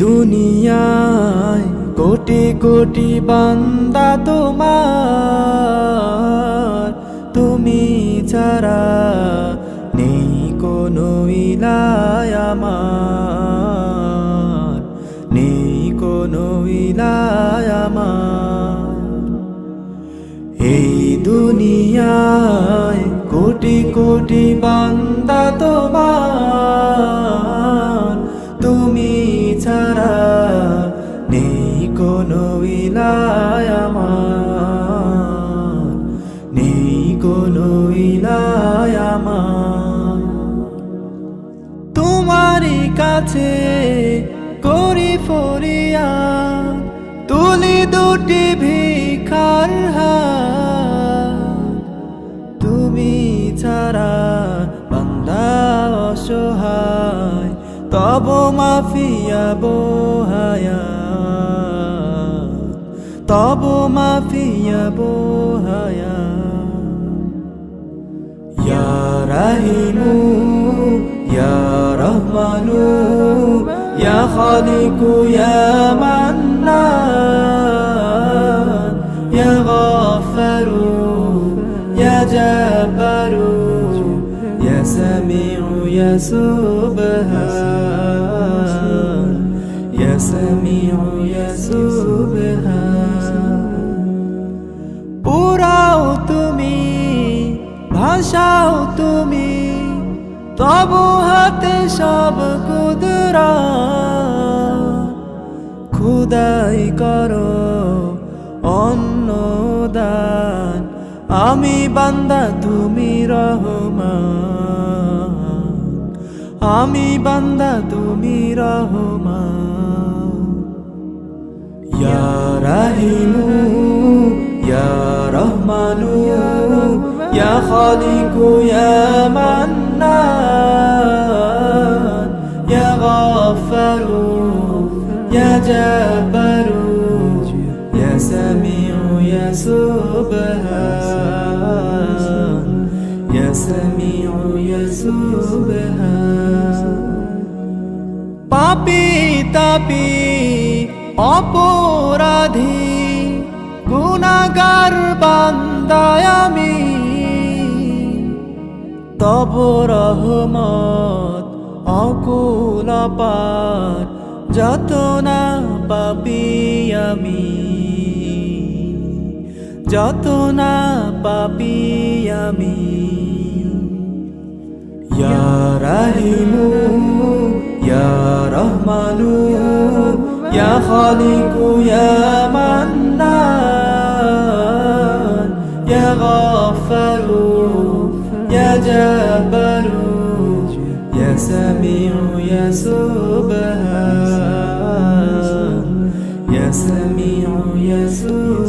দুনিয়ায় কোটি কোটি বান্দা তোমার তুমি ছাড়া নেই কোনো ইলায় আমার নেই কোনো ইলায় আমার। এই দুনিয়ায় কোটি কোটি বান্দা তোমার। তুমি ছাড়া নেই কোনো ইলায় আমার। নেই কোনো ইলায় আমার। তোমারই কাছে করি ফরিয়া, তুলি দুটি ভিখার। তুমি ছাড়া বান্দা অসহায়, তব মাফিয়া বোহায়া। তব মাফিয়া বোহায়া। ইয়া রাহিমু, ইয়া রহমানু। ইয়া খালিকু ইয়া মান্নান ইয়া গাফারু ইয়া জাব্বারু ইয়া সামিউ ইয়া সুবহান ইয়া সামিউ ইয়া সুবহান পুরাও তুমি, ভাষাও তুমি, তবু হাতে সব খুদাই করো অন্য দান আমি বান্দা, তুমি রহমান। আমি বান্দা, তুমি রহমান। ইয়া রাহিমু, ইয়া রহমানু, ইয়া খালিকু, ইয়া জাব্বারু ইয়া সামিউ ইয়া সুবহান ইয়া সামিউ ইয়া সুবহান পাপি তাপি অপরাধী গুণাগার বান্দায় আমি তব রহমত অকুল পার যত না পাপি আমি যত না পাপি আমি। ইয়া রাহিমু, ইয়া রহমানু, ইয়া খালিকু, ইয়া মান্নান, ইয়া গাফারু, ইয়া জাব্বারু, ইয়া সামিউ, ইয়া সুবহান। السميع يسوع